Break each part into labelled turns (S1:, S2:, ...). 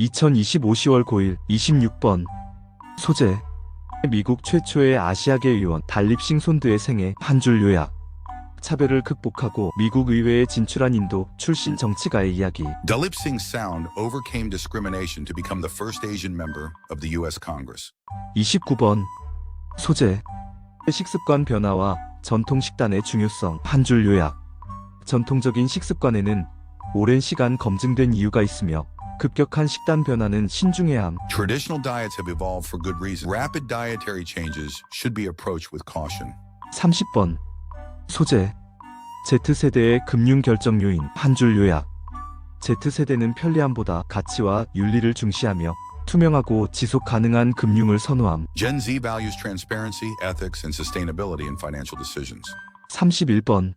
S1: 2025 10월 9일 26번. 소재. 미국 최초의 아시아계 의원 달립싱 손드의 생애 한 줄 요약. 차별을 극복하고 미국 의회에 진출한 인도 출신 정치가의 이야기.
S2: Dalip Singh Sound overcame discrimination to become the first Asian member of the U.S. Congress.
S1: 29번. 소재. 식습관 변화와 전통 식단의 중요성 한 줄 요약. 전통적인 식습관에는 오랜 시간 검증된 이유가 있으며 급격한 식단 변화는 신중해야 함
S2: Traditional diets have evolved for good reason. Rapid dietary changes should be approached with caution.
S1: 30번 소재 Z세대의 금융 결정 요인 한 줄 요약 Z세대는 편리함보다 가치와 윤리를 중시하며 투명하고 지속 가능한 금융을 선호함
S2: Gen Z values transparency, ethics, and sustainability in financial decisions.
S1: 31번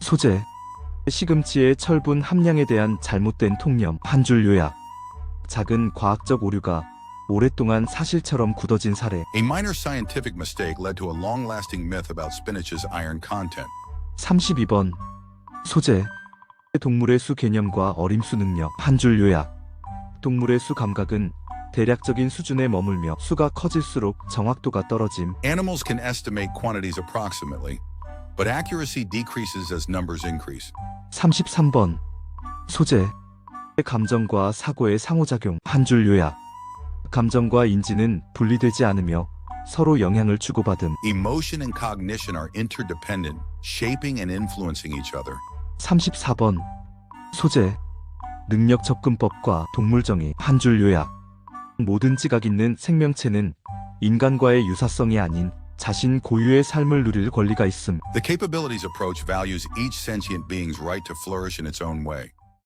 S1: 소재 시금치의 철분 함량에 대한 잘못된 통념 한 줄 요약 작은 과학적 오류가 오랫동안 사실처럼 굳어진 사례
S2: A minor scientific mistake led to a long lasting myth about spinach's iron content.
S1: 32번 소재 동물의 수 개념과 어림수 능력 한 줄 요약 동물의 수 감각은 대략적인 수준에 머물며 수가 커질수록 정확도가 떨어짐
S2: Animals can estimate quantities approximately, but accuracy decreases as numbers increase.
S1: 33번. 소재. 감정과 사고의 상호작용. 한 줄 요약. 감정과 인지는 분리되지 않으며 서로 영향을 주고받음.
S2: Emotion and cognition are interdependent, shaping and influencing each other.
S1: 34번. 소재. 능력 접근법과 동물정의. 한 줄 요약. 모든 지각 있는 생명체는 인간과의 유사성이 아닌 자신 고유의 삶을 누릴 권리가 있음
S2: The capabilities approach values each sentient being's right to flourish in its own way.